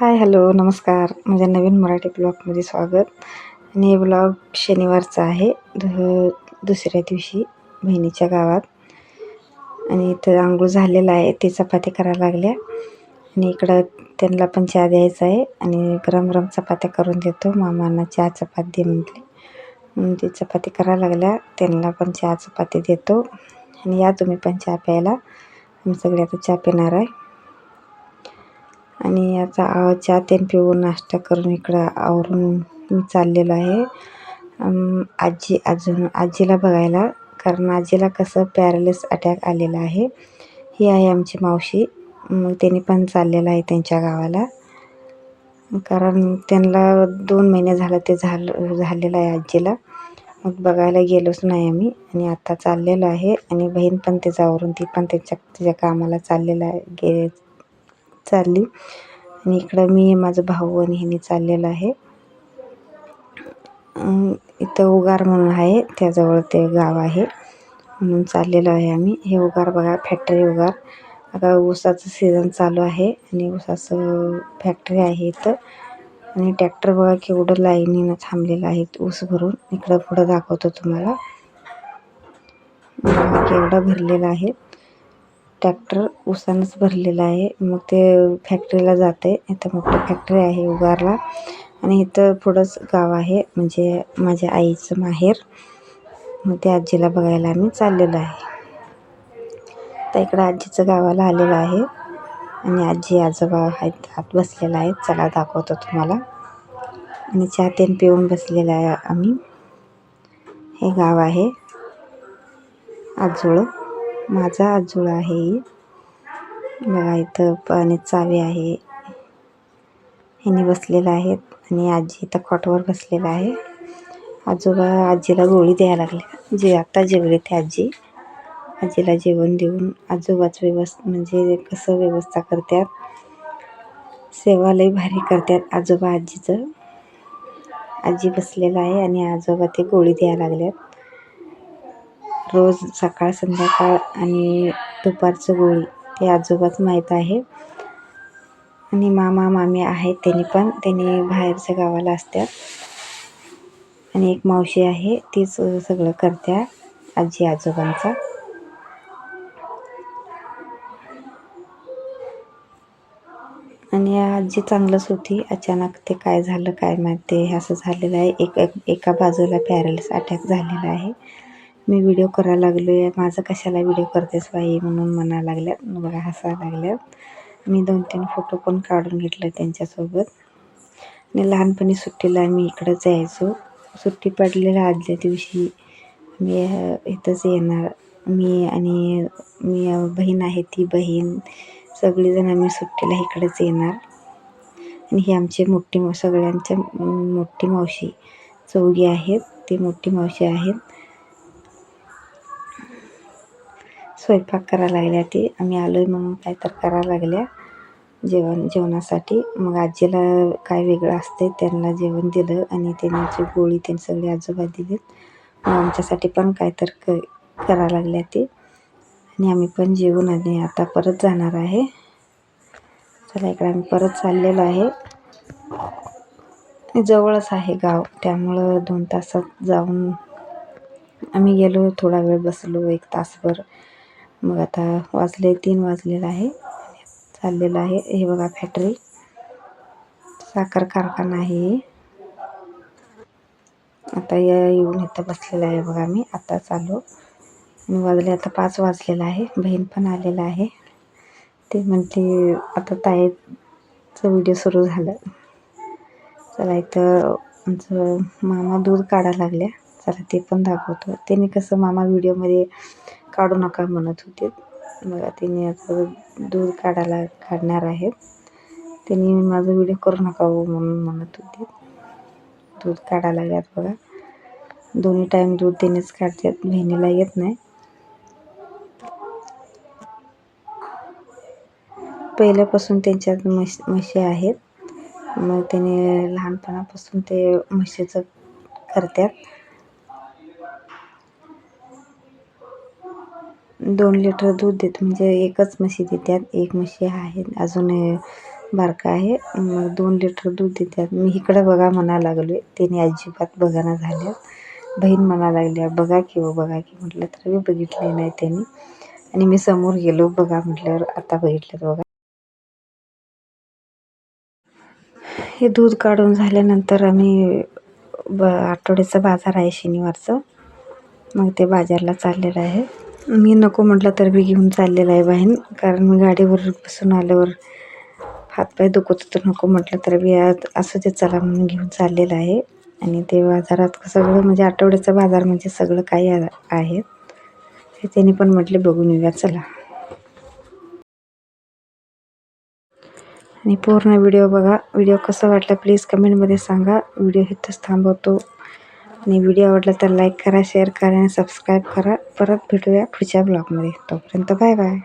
Hi hello नमस्कार. माझ्या नवीन मराठी ब्लॉगमध्ये स्वागत. आणि हे ब्लॉग शनिवारचा आहे. दुसऱ्या दिवशी बहिणीच्या गावात. आणि इथं आंघोळ झालेला आहे. ते चपाती करायला लागल्या. आणि इकडं त्यांना पण चहा द्यायचा आहे. आणि गरम गरम चपात्या करून देतो. मामांना चहा चपाती दे म्हटली. म्हणून ती चपाती करायला लागल्या. त्यांना पण चहा चपाती देतो. आणि या तुम्ही पण चहा प्यायला. आम्ही सगळे आता चहा पिणार आहे. आणि याचा चहा तेन पिऊन नाश्ता करून इकडं आवरून मी चाललेलो आहे. आजी अजून आजीला बघायला कारण आजीला कसं पॅरलेस अटॅक आलेला आहे. ही आहे आमची मावशी. मग त्यांनी पण चाललेलं आहे त्यांच्या गावाला. कारण त्यांना दोन महिने झालं ते झालं झालेलं आहे आजीला. मग बघायला गेलोच नाही आम्ही. आणि आता चाललेलो आहे. आणि बहीण पण त्याच्यावरून ती पण त्याच्या तिच्या कामाला चाललेलं आहे. गे चालली. आणि इकडं मी माझं भाऊ आणि ह्यानी चाललेलं आहे. इथं उगार म्हणून आहे त्याजवळ ते गाव आहे. म्हणून चाललेलो आहे आम्ही. हे उगार बघा फॅक्टरी उगार. आता ऊसाचं सीझन चालू आहे आणि ऊसाचं फॅक्टरी आहे इथं. आणि ट्रॅक्टर बघा केवढं लाईनीनं थांबलेलं आहे ऊस भरून. इकडं पुढं दाखवतो तुम्हाला. केवढं भरलेलं आहे. ट्रॅक्टर उसानच भरलेला आहे. मग ते फॅक्टरीला जाते इथं मोठी फॅक्टरी आहे उगारला. आणि इथं पुढंच गाव आहे. म्हणजे माझ्या आईचं माहेर. मग त्या आजीला बघायला आम्ही चाललेलो आहे. तर इकडं आजीचं गावाला आलेलं आहे. आणि आजी आजोबा आहेत. आत बसलेला आहे चला दाखवतो तुम्हाला. आणि चहा तेन पिऊन बसलेला आहे आम्ही. हे गाव आहे. आजोळं. माझा आजोळ आहे. बघा इथं पाणी चावी आहे. ह्याने बसलेलं आहेत आणि आजी इथं खॉटवर बसलेला आहे. आजोबा आजीला गोळी द्यायला लागले. जे आता जेवले ते आजी. आजीला जेवण देऊन आजोबाच व्यवस्था म्हणजे कसं व्यवस्था करतात सेवा लई भारी करतात आजोबा आजीचं. आजी बसलेला आहे आणि आजोबा ते गोळी द्यायला लागल्यात. रोज सकाळ संध्याकाळ आणि दुपारचं गोळी ते आजोबाच माहीत आहे. आणि मामा मामी आहेत त्यांनी पण. त्यांनी बाहेरच्या गावाला असतात. आणि एक मावशी आहे तीच सगळं करत्या आजी आजोबांचा. आणि आजी चांगलंच होती. अचानक ते काय झालं काय माहिती हे असं झालेलं आहे. एक एका बाजूला पॅरलिस अटॅक झालेला आहे. मी व्हिडिओ करायला लागलो आहे माझं कशाला व्हिडिओ करतेस बाई म्हणून म्हणायला लागल्यात बघा हसायला लागल्यात मी दोन तीन फोटो पण काढून घेतले त्यांच्यासोबत. आणि लहानपणी सुट्टीला मी इकडंच यायचो सुट्टी पडलेल्या आदल्या दिवशी मी इथंच येणार. मी आणि मी बहीण आहे ती बहीण. सगळीजण आम्ही सुट्टीला इकडेच येणार. आणि ही आमची मोठी सगळ्यांच्या मोठी मावशी चौघी आहेत. ती मोठी मावशी आहेत. स्वयंपाक करायला लागल्या ती. आम्ही आलो आहे म्हणून काय तर करायला लागल्या. जेवण जेवणासाठी. मग आजीला काय वेगळं असते त्यांना जेवण दिलं आणि त्यांची गोळी त्यांनी सगळे आजोबा दिलेत मग आमच्यासाठी पण काय तर क करायला लागल्या ती. आणि आम्ही पण जेवून आणि आता परत जाणार आहे. चला इकडे आम्ही परत चाललेलो आहे. जवळच आहे गाव त्यामुळं दोन तासात जाऊन आम्ही गेलो. थोडा वेळ बसलो एक तासभर. मग आता वाजले तीन वाजलेलं आहे. चाललेलं आहे. हे बघा फॅक्टरी साखर कारखाना आहे आता या येऊन इथं बसलेलं आहे बघा मी. आता चालू. वाजले आता पाच वाजलेलं आहे. बहीण पण आलेलं आहे. ते म्हणते आता ताईचं व्हिडिओ सुरू झालं. चला इथं आमचं मामा दूध काढायला लागल्या. चला ते पण दाखवतो. त्याने कसं मामा व्हिडिओमध्ये काढू नका म्हणत होते. बघा तिने आता दूध काढायला काढणार आहेत त्यांनी माझा व्हिडिओ करू नका हो म्हणून म्हणत होते. दूध काढायला लागल्यात बघा. दोन्ही टाईम दूध देणेच काढतात बहिणीला येत नाही. पहिल्यापासून त्यांच्यात म्हश म्हशी आहेत. मग त्याने लहानपणापासून ते म्हशीचं करतात दोन लिटर दूध देत. म्हणजे एकच म्हशी देतात एक म्हशी आहे अजून बारका आहे. मग दोन लिटर दूध देतात. मी इकडं बघा म्हणा लागलो आहे त्याने अजिबात बघाना झाल्या बहीण म्हणा लागल्या बघा की हो बघा की. म्हटलं तर मी बघितले नाही त्यांनी. आणि मी समोर गेलो बघा म्हटल्यावर आता बघितलं बघा. हे दूध काढून झाल्यानंतर आम्ही ब आठवड्याचा बाजार आहे शनिवारचं. मग ते बाजारला चाललेलं आहे. मी नको म्हटलं तर मी घेऊन चाललेला आहे बहीण कारण मी गाडीवर बसून आल्यावर हातपाय दुखत होतं नको म्हटलं तर मी आज असं ते चला म्हणून घेऊन चाललेलं आहे. आणि ते बाजारात सगळं म्हणजे आठवड्याचा बाजार म्हणजे सगळं काही आहे. ते त्यांनी पण म्हटले बघून येऊया चला. आणि पूर्ण व्हिडिओ बघा. व्हिडिओ कसा वाटला प्लीज कमेंटमध्ये सांगा. व्हिडिओ इथंच थांबवतो. आणि व्हिडिओ आवडला तर लाईक करा शेअर करा आणि सबस्क्राईब करा. परत भेटूया पुढच्या ब्लॉगमध्ये. तोपर्यंत बाय बाय.